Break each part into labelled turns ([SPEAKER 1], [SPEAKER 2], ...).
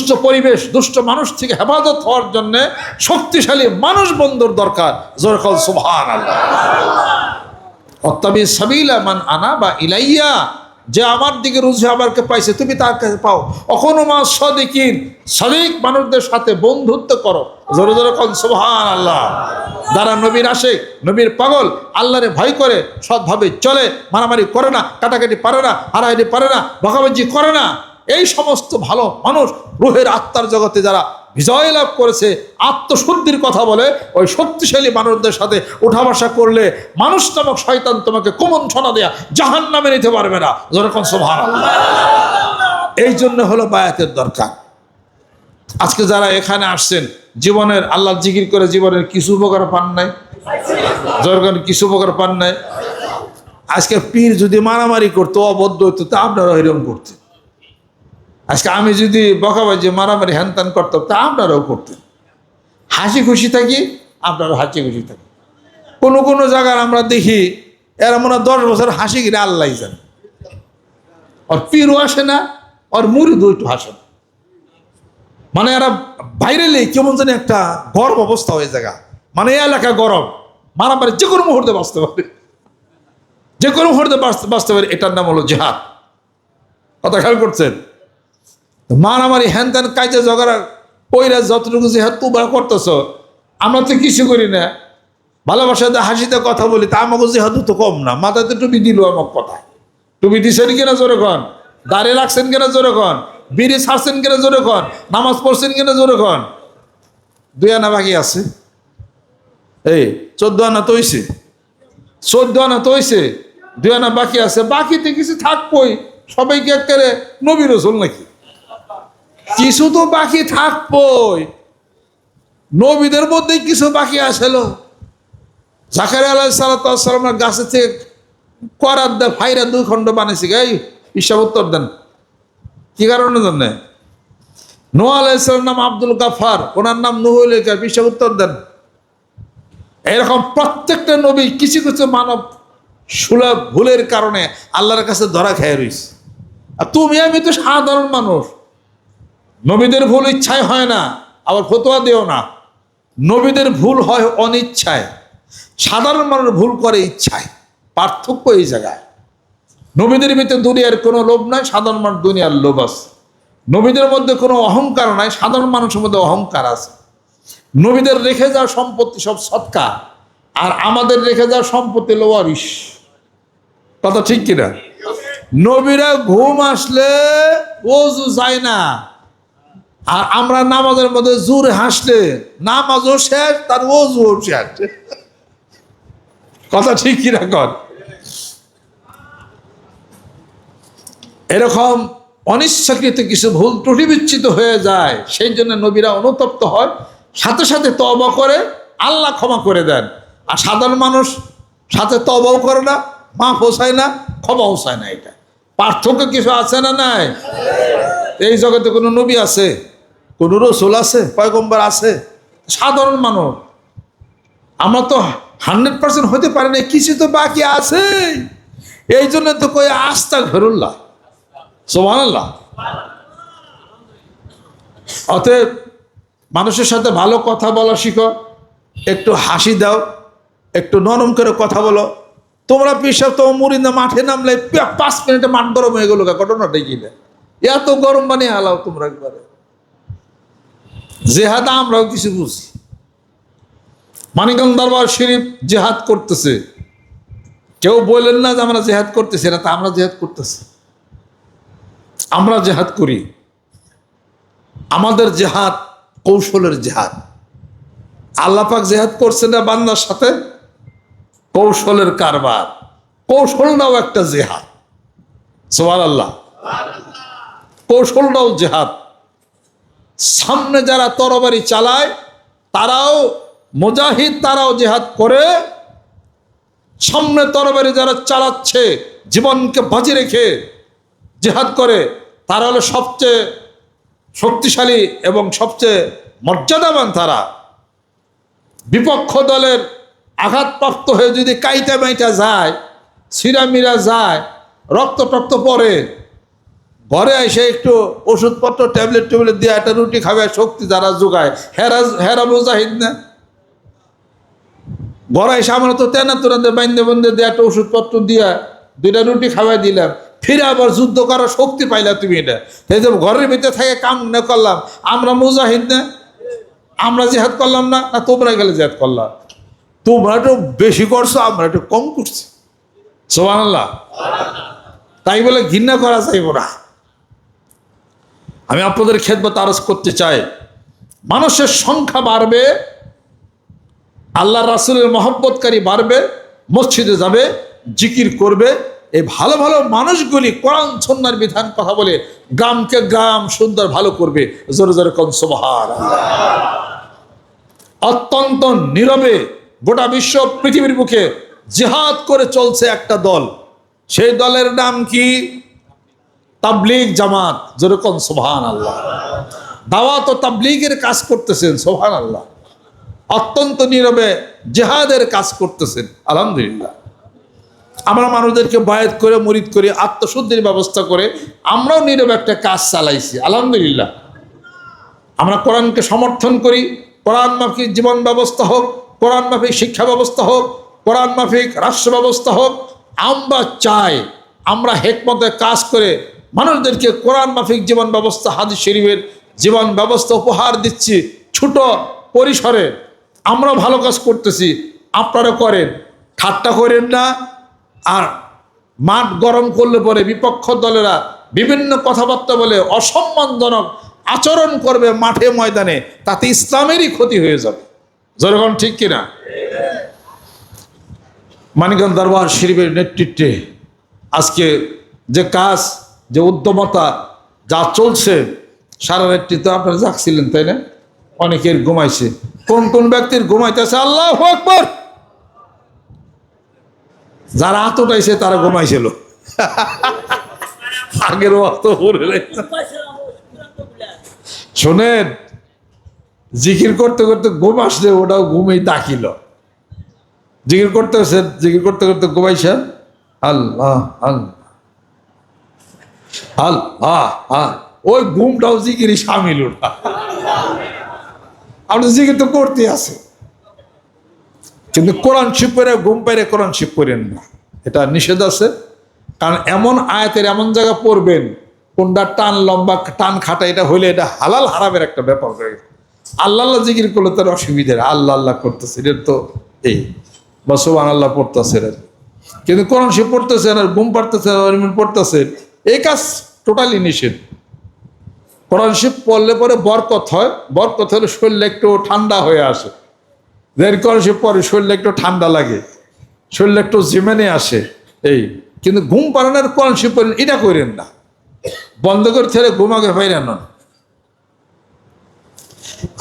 [SPEAKER 1] দুষ্ট পরিবেশ, দুষ্ট মানুষ থেকে হেফাজত হওয়ার জন্য শক্তিশালী মানুষ বন্ধুর দরকার। জোরকল আল্লাহ অত্তাবি সাবিলা মান আনা বা ইলাইয়া। যে আমার দিকে রুজু আমারকে পাইছে, তুমি তার কাছে পাও। অখনো মা সদিকিন, সদিক মানুষদের সাথে বন্ধুত্ব করো। জোরে জোরে কন সুবহান আল্লাহ যারা নবীর আসে নবীর পাগল, আল্লাহরে ভয় করে, সৎভাবে চলে, মারামারি করে না, কাটাকাটি পারে না, হারাহারি পারে না বকাবাজি করে না। এই সমস্ত ভালো মানুষ রুহের আত্মার জগতে যারা বিজয় লাভ করেছে, আত্মশুদ্ধির কথা বলে, ওই শক্তিশালী মানুষদের সাথে উঠা বসা করলে মানুষ নামক শয়তান তোমাকে কোমন ছনা দেয়া জাহান নামে নিতে পারবে না। যেরকম সোভান এই জন্য হলো বায়াতের দরকার। আজকে যারা এখানে আসছেন, জীবনের আল্লাহ জিকির করে জীবনের কিছু উপকার পান নাই? যেরকম কিছু উপকার পান নাই? আজকে পীর যদি মারামারি করতো অবদ্ধ হতো তা আপনারা এরকম করতেন। আজকে আমি যদি বকাবাজি মারামারি হ্যানত্যান করতাম, তা আপনারাও করতেন। হাসি খুশি থাকি আপনারাও হাসি খুশি থাকি। কোনো কোনো জায়গার আমরা দেখি, এরা মনে দশ বছর হাসি গিরে আল্লাহ যান ওর পীরও আসে না, ওর মুড়িদও একটু হাসে না। মানে এরা বাইরে লে কেমন জানি একটা গরম অবস্থা হয়ে জায়গা। মানে এলাকা গরম, মারামারি যে কোনো মুহূর্তে বাঁচতে পারে। যে কোনো মুহূর্তে বাঁচতে পারে, এটার নাম হলো জেহাদ। কথা খেয়াল করছেন? মারামারি হ্যান ত্যান কাজে ঝগড়া, কইরা যতটুকু জেহাদ তোমরা করতেছ, আমরা তো কিছু করি না। ভালোবাসাতে হাসিতে কথা বলি, তা আমাকে জেহাদ তো কম না। মাথাতে টুপি দিল আমার কথা। টুপি দিছেন কিনা জোরে কন? দাঁড়িয়ে রাখছেন কিনা জোরে কন? বিড়ি ছাড়ছেন কিনা জোরে কন? নামাজ পড়ছেন কিনা জোরে কন? দুই আনা বাকি আছে। এই, চোদ্দ আনা তো হইছে। চোদ্দ আনা তো দুই আনা বাকি আছে। বাকিতে কিছু থাকবই। সবাইকে একেবারে নবী রসুল নাকি? কিছু তো বাকি থাকবই। নবীদের মধ্যেই কিছু বাকি আসলো। জাকারি আলাহ সালাতামের গাছে থেকে করার দে ফাইরা দুই খণ্ড বানিয়েছে এই, হিসাব উত্তর দেন। কি কারণে জানে নোয়া আলাইসালাম নাম আব্দুল গাফার ওনার নাম নুহুল হিসাব উত্তর দেন। এরকম প্রত্যেকটা নবী কিছু কিছু মানব সুলভ ভুলের কারণে আল্লাহর কাছে ধরা খেয়ে রইছে। আর তুমি, আমি তো সাধারণ মানুষ। নবীদের ভুল ইচ্ছায় হয় না, আবার ফতোয়া দেও না। নবীদের ভুল হয় অনিচ্ছায়। সাধারণ মানুষ ভুল করে ইচ্ছায়। পার্থক্য এই জায়গায়। নবীদের ভিতরে দুনিয়ার কোনো লোভ নাই, সাধারণ মানুষ দুনিয়ার লোভ আছে। নবীদের মধ্যে কোনো অহংকার নাই, সাধারণ মানুষের মধ্যে অহংকার আছে। নবীদের রেখে যাওয়া সম্পত্তি সব সৎকার আর আমাদের রেখে যাওয়া সম্পত্তি লোয়ারিস কথা ঠিক কিনা? নবীরা ঘুম আসলে ওজু যায় না। আর আমরা নামাজের মধ্যে জোরে হাসলে, নামাজও শেষ, তার ও জোর শেষ। কথা ঠিক কিনা? কর এরকম অনিচ্ছাকৃত কিছু ভুল ত্রুটি বিচ্ছিত হয়ে যায়, সেই জন্য নবীরা অনুতপ্ত হয় সাথে সাথে তবা করে, আল্লাহ ক্ষমা করে দেন। আর সাধারণ মানুষ সাথে তবাও করে না মা পোষায় না ক্ষমা হোসায় না এটা। পার্থক্য কিছু আছে না নাই? এই জগতে কোনো নবী আছে? কোনো রসুল আছে? পয়গম্বর আছে? সাধারণ মানুষ। আমরা তো হান্ড্রেড পার্সেন্ট হতে পারি না কিছু তো বাকি আছে এই জন্য তো কই আস্থা ঘরুল্লাহ। সোমানাল্লাহ অতএব মানুষের সাথে ভালো কথা বলা শিখো, একটু হাসি দাও, একটু নরম করে কথা বলো। তোমরা পিসাব তো মুরিন্দা মাঠে নামলে পাঁচ মিনিটে মাঠ গরম হয়ে গেল ঘটনাটা না এত গরম বানিয়ে হালাও তোমরা একবারে। জেহাদ আমরাও কিছু বুঝি। মানিকগঞ্জ দরবার শরীফ জেহাদ করতেছে। কেউ বললেন না যে আমরা জেহাদ করতেছি না তা আমরা জেহাদ করতেছি। আমরা জেহাদ করি। আমাদের জেহাদ কৌশলের জেহাদ। আল্লাপাক জেহাদ করছে না বান্দার সাথে? কৌশলের কারবার। কৌশলটাও একটা জেহাদ। সোয়াল আল্লাহ কৌশলটাও জেহাদ। সামনে যারা তরবারি চালায়, তারাও মুজাহিদ তারাও জেহাদ করে, সামনে তরবারি যারা চালাচ্ছে, জীবনকে বাজি রেখে জেহাদ করে, তারা হলো সবচেয়ে শক্তিশালী এবং সবচেয়ে মর্যাদাবান তারা। বিপক্ষ দলের আঘাতপ্রাপ্ত হয়ে যদি কাইটা মাইটা যায়, সিরামিরা যায় রক্ত টক্ত পড়ে ঘরে এসে একটু ওষুধপত্র, ট্যাবলেট ট্যাবলেট দিয়ে একটা রুটি খাবে, শক্তি যারা যোগায়। হেরা হেরা মুজাহিদ না? ঘরে এসে আমরা তো তেনা তোরাদের বাইন্দে বন্ধে দিয়ে একটা ওষুধপত্র দিয়া দুইটা রুটি খাওয়াই দিলাম। ফিরে আবার যুদ্ধ করার শক্তি পাইলা তুমি এটা। এই যে ঘরের ভিতরে থেকে কাম না করলাম। আমরা মুজাহিদ না? আমরা জেহাদ করলাম না? না তোমরা গেলে জেহাদ করলাম তোমরা একটু বেশি করছ, আমরা একটু কম করছি। আল্লাহ তাই বলে ঘৃণা করা চাইব না। আমি আপনাদের খেদমত আরজ করতে চাই। মানুষের সংখ্যা বাড়বে আল্লাহ রাসুলের মহব্বতকারী বাড়বে, মসজিদে যাবে, জিকির করবে। এই ভালো ভালো মানুষগুলি কোরআন সন্ন্যার বিধান কথা বলে গ্রামকে গ্রাম সুন্দর ভালো করবে। জোরে জোরে কন সোভার অত্যন্ত নীরবে গোটা বিশ্ব পৃথিবীর বুকে জিহাদ করে চলছে একটা দল। সেই দলের নাম কি? তাবলিগ জামাত যেরকম সোহান আল্লাহ দাওয়াত ও তাবলিগের কাজ করতেছেন সোহান আল্লাহ অত্যন্ত নীরবে জেহাদের কাজ করতেছেন, আলহামদুলিল্লাহ। আমরা মানুষদেরকে বায়াত করে, মরিদ করে, আত্মশুদ্ধির ব্যবস্থা করে, আমরাও নীরবে একটা কাজ চালাইছি, আলহামদুলিল্লাহ। আমরা কোরআনকে সমর্থন করি, কোরআন মাফিক জীবন ব্যবস্থা হোক, কোরআন মাফিক শিক্ষা ব্যবস্থা হোক, কোরআন মাফিক রাষ্ট্র ব্যবস্থা হোক, আমরা চাই, আমরা হেকমতে কাজ করে মানুষদেরকে কোরআন মাফিক জীবন ব্যবস্থা, হাদিস শরীফের জীবন ব্যবস্থা উপহার দিচ্ছি ছোট পরিসরে। আমরা ভালো কাজ করতেছি, আপনারা করেন। ঠাট্টা করেন না। আর মাঠ গরম করলে পরে বিপক্ষ দলেরা বিভিন্ন কথাবার্তা বলে অসম্মানজনক আচরণ করবে মাঠে ময়দানে, তাতে ইসলামেরই ক্ষতি হয়ে যাবে। যেরকম ঠিক কিনা? মানিকগঞ্জ দরবার শরীফের নেতৃত্বে আজকে যে কাজ যে উদ্যমতা যা চলছে সারা রাত্রি তো আপনারা জাগছিলেন, তাই না? অনেকের ঘুমাইছে। কোন কোন ব্যক্তির ঘুমাইতেছে? আল্লাহ আকবর! যারা হাত উঠাইছে, তারা ঘুমাইছিল। আগের অত শোনেন, জিকির করতে করতে ঘুম আসলে ওটাও ঘুমেই দাখিল। জিকির করতেছে জিকির করতে করতে ঘুমাইছেন? আল্লাহ আল্লাহ। ওই ঘুমটাও সামিল ওটা আপনি জিকির তো করতে আছে। কিন্তু কোরআন শিব করে, ঘুম পাইরে কোরআন শিব করেন না। এটা নিষেধ আছে। কারণ এমন আয়াতের এমন জায়গা পড়বেন, কোনটা টান লম্বা, টান খাটা, এটা হইলে এটা হালাল হারামের একটা ব্যাপার হয়ে। আল্লাহ আল্লাহ জিকির করলে তার অসুবিধা। আল্লাহ আল্লাহ করতেছে এটা তো এই। বা সোবান আল্লাহ পড়তেছে কিন্তু কোরআন শিব পড়তেছেন আর ঘুম ইমিন পড়তেছেন এই কাজ টোটালি নিষেধ। কোরআন শিব পড়লে পরে বরকত হয়। বরকত হলে শরীরে একটু ঠান্ডা হয়ে আসে। দেড় কলসে পরে শরীরে একটু ঠান্ডা লাগে। শরীরে একটু জিমেনে আসে। এই, কিন্তু ঘুম পাড়ানোর কলসি পড়েন এটা করেন না। বন্ধ করে ছেড়ে ঘুমাকে পাইরে নন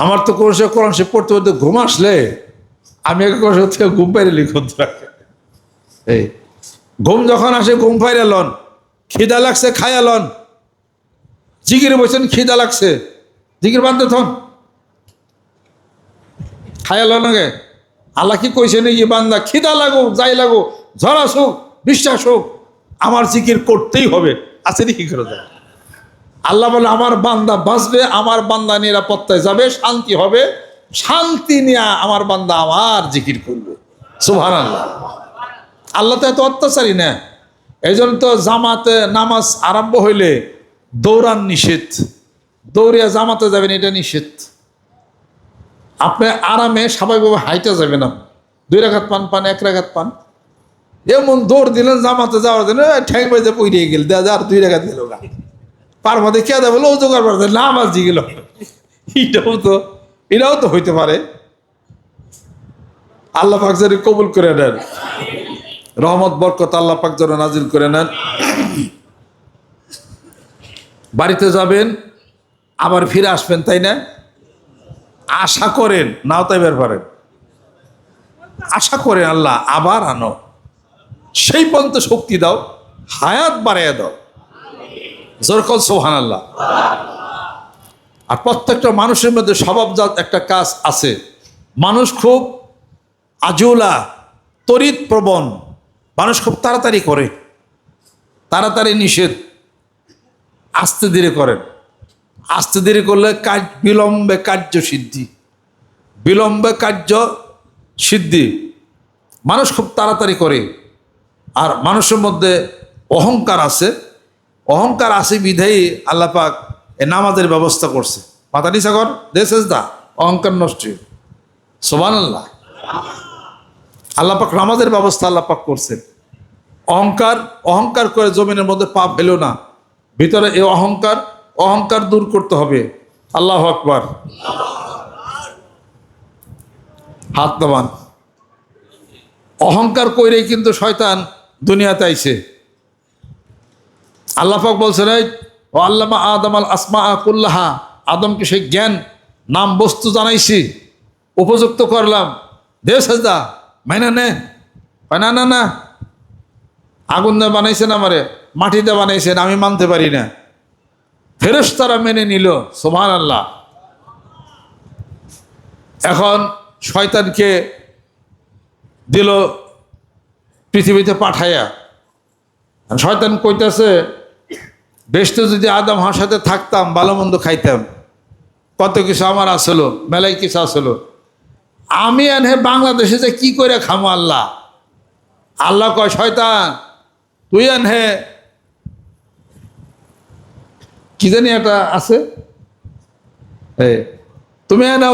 [SPEAKER 1] আমার তো কোরসে কলসি পড়তে পড়তে ঘুম আসলে, আমি একে থেকে ঘুম পাইরে লিখুন এই, ঘুম যখন আসে, ঘুম পাইরে লন। খিদা লাগছে, খায়া লন। জিগিরে বসেন খিদা লাগছে। জিগির বান্ধব থন খায়াল নাগে আল্লাহ কি কইছে নাকি বান্দা, খিদা লাগো যাই লাগো ঝড় আসুক বিশ্বাস হোক, আমার জিকির করতেই হবে। আছে কি করে যায়। আল্লাহ বলে, আমার বান্দা বাঁচবে, আমার বান্দা নিরাপত্তায় যাবে, শান্তি হবে। শান্তি নিয়ে আমার বান্দা আমার জিকির করবে। সুভান আল্লাহ আল্লাহ তো এত অত্যাচারী না। এই তো জামাতে নামাজ আরম্ভ হইলে দৌড়ান নিষেধ। দৌড়িয়া জামাতে যাবেন, এটা নিষেধ। আপনি আরামে স্বাভাবিকভাবে হাইটে যাবে না দুই রাখাত পান পান, এক রাখাত পান। এমন দৌড় দিলেন জামাতে যাওয়ার জন্য ঠ্যাং বাজে পইরে গেল দেওয়া আর দুই রাখাত গেল পার মধ্যে কে দেবে ও জোগাড় পারবে নামাজ দিয়ে গেল। এটাও তো এটাও তো হইতে পারে। আল্লাহ যেন কবুল করে নেন। রহমত, বরকত আল্লাহ পাক যেন নাজিল করে নেন। বাড়িতে যাবেন, আবার ফিরে আসবেন, তাই না? আশা করেন, নাও তাই বের পারেন আশা করেন আল্লাহ, আবার আনো। সেই পর্যন্ত শক্তি দাও, হায়াত বাড়াইয়া দাও। জোরকল সোহান আল্লাহ আর প্রত্যেকটা মানুষের মধ্যে স্বভাবজাত একটা কাজ আছে। মানুষ খুব আজুলা, তড়িৎ প্রবণ। মানুষ খুব তাড়াতাড়ি করে, তাড়াতাড়ি নিষেধ, আস্তে ধীরে করেন আস্তে ধীরে করলে কাজ, বিলম্বে কার্য সিদ্ধি। বিলম্বে কার্য সিদ্ধি। মানুষ খুব তাড়াতাড়ি করে। আর মানুষের মধ্যে অহংকার আছে। অহংকার আছে বিধায়ী আল্লাপাক এ নামাজের ব্যবস্থা করছে। মাথা নিচা কর দেশ দা অহংকার নষ্ট। সোবান আল্লাহ আল্লাপাক নামাজের ব্যবস্থা আল্লাপাক করছেন। অহংকার অহংকার করে জমিনের মধ্যে পা ফেলো না। ভিতরে এই অহংকার অহংকার দূর করতে হবে। আল্লাহ আকবার। হাত নামান। অহংকার কইরেই কিন্তু শয়তান দুনিয়াতে আইছে। আল্লাহাক বলছেন, এই, ও আল্লামা আদম আল আসমা আকুল্লাহা আদমকে সেই জ্ঞান, নাম বস্তু জানাইছি, উপযুক্ত করলাম। দে সাজদা মাইনা নে না না না আগুন দিয়ে বানাইছেন আমারে, মাটি দিয়ে বানাইছেন, আমি মানতে পারি না। ফেরেস তারা মেনে নিল সোমান আল্লাহ এখন শয়তানকে দিল পৃথিবীতে পাঠাইয়া। শয়তান কইতাছে, বেশতে যদি আদম হাসাতে থাকতাম, ভালো মন্দ খাইতাম। কত কিছু আমার আসলো, মেলায় কিছু আসলো। আমি এনে বাংলাদেশে যে কি করে খামো আল্লাহ? আল্লাহ কয়, শয়তান, তুই এনে কি জানি একটা আছে? তুমি এনে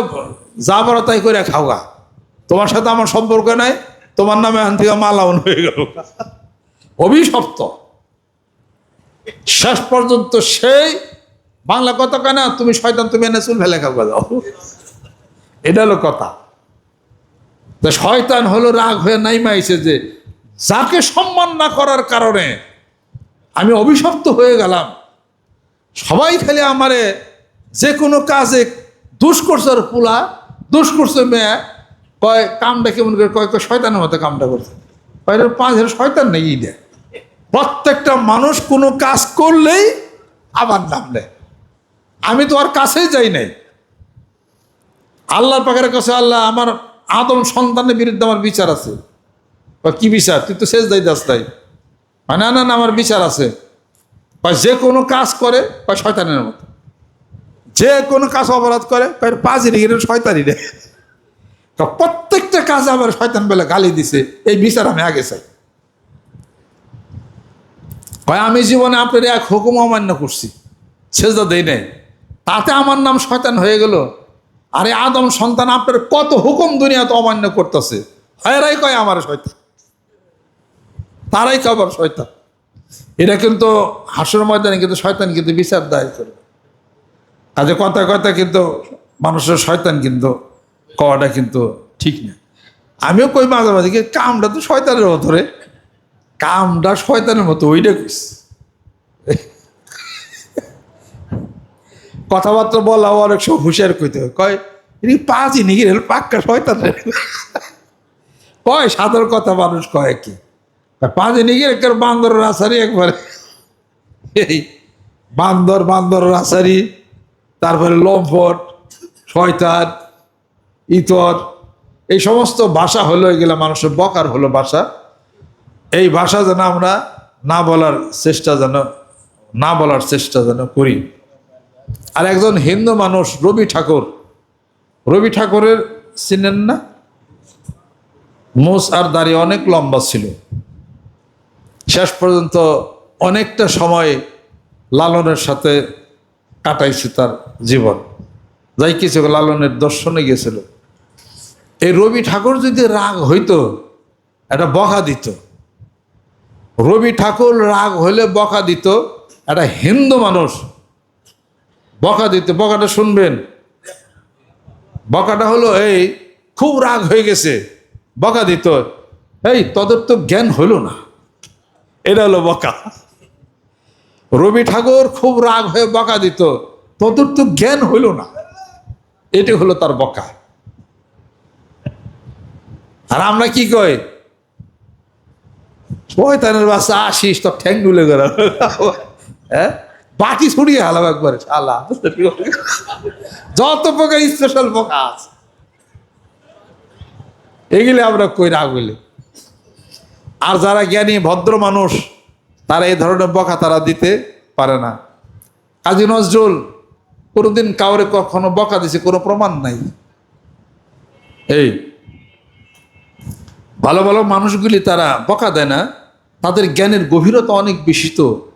[SPEAKER 1] যা পারো তাই করে খাওগা। তোমার সাথে আমার সম্পর্ক নাই, তোমার নামে এখান থেকে মালাউন হয়ে গেল। অভিশপ্ত। শেষ পর্যন্ত সেই বাংলা কথা কেনা তুমি শয়তান, তুমি এনে চুল ফেলে খাওয়া যাও এটা হলো কথা। তো শয়তান হলো রাগ হয়ে নাইমাইছে যে, যাকে সম্মান না করার কারণে আমি অভিশপ্ত হয়ে গেলাম। সবাই খালি আমারে যে কোনো কাজে দুষ করছে পুলা দুষ করছে মেয়ে, কয় কামটা কেমন করে, কয় শয়তানের মতো কামটা করছে। কয় পাঁচ হাজার শয়তান নেই ই দেয় প্রত্যেকটা মানুষ কোনো কাজ করলেই আবার নাম নেয়। আমি তো আর কাছেই যাই নাই। আল্লাহর পাখের কাছে আল্লাহ আমার আদম সন্তানের বিরুদ্ধে আমার বিচার আছে। বা কি বিচার? তুই তো শেষ দাই দাস তাই। না না না, আমার বিচার আছে। বা যে কোনো কাজ করে, বা শয়তানের মতো। যে কোনো কাজ অপরাধ করে পাঁচই রেখে শয়তানি রে। প্রত্যেকটা কাজে আবার শয়তান বেলা গালি দিছে। এই বিচার আমি আগে চাই। কয়, আমি জীবনে আপনার এক হুকুম অমান্য করছি। সেজদা দেই নাই। তাতে আমার নাম শয়তান হয়ে গেল। আরে আদম সন্তান আপনার কত হুকুম দুনিয়াতে অমান্য করতেছে? এরাই কয় আমার শয়তান? তারাই কবার শয়তান? এটা কিন্তু হাসর ময়দানে কিন্তু শয়তান কিন্তু বিচার দায় করবে কাজে কথা কথা কিন্তু মানুষের শয়তান কিন্তু কওয়াটা কিন্তু ঠিক না। আমিও কই মাঝে মাঝে কি কামটা তো শয়তানের মতো রে। কামটা শয়তানের মতো, ওইটা কইস। কথাবার্তা বলা অনেক সব হুঁশিয়ার কইতে কয় এটি পাঁচই নাকি রেল পাক্কা শয়তান কয়, সাধারণ কথা মানুষ কয় কি? পাঁচই নাকি একবার বান্দর রাসারি একবারে। এই, বান্দর বান্দর রাসারি, তারপরে লম্ফট, শয়তান, ইতর, এই সমস্ত ভাষা হলো এগুলো মানুষের বকার হলো ভাষা। এই ভাষা যেন আমরা না বলার চেষ্টা যেন, না বলার চেষ্টা যেন করি। আর একজন হিন্দু মানুষ, রবি ঠাকুর। রবি ঠাকুরের চিনেন না? মোষ আর দাড়ি অনেক লম্বা ছিল। শেষ পর্যন্ত অনেকটা সময় লালনের সাথে কাটাইছে তার জীবন। যাই কিছু লালনের দর্শনে গেছিল এই রবি ঠাকুর যদি রাগ হইতো একটা বকা দিত। রবি ঠাকুর রাগ হইলে বকা দিত একটা হিন্দু মানুষ বকা দিত, বকাটা শুনবেন। বকাটা হলো এই, খুব রাগ হয়ে গেছে। বকা দিত। এই, তোদের তো জ্ঞান হইল না। এটা হলো বকা। রবি ঠাকুর খুব রাগ হয়ে বকা দিত। তোদের তো জ্ঞান হইল না। এটি হলো তার বকা। আর আমরা কি কই? শয়তানের বাচ্চা আসিস তো ঠ্যাং গুলে গেল। হ্যাঁ? বাটি ছড়িয়ে হালাম একবারে, শালা। যত প্রকার স্পেশাল পোকা আছে এগুলি আমরা কই রাগ আর যারা জ্ঞানী, ভদ্র মানুষ, তারা এই ধরনের বকা তারা দিতে পারে না। কাজী নজরুল, কোনোদিন কাউরে কখনো বকা দিছে, কোনো প্রমাণ নাই। এই, ভালো ভালো মানুষগুলি তারা বকা দেয় না। তাদের জ্ঞানের গভীরতা অনেক বেশি তো।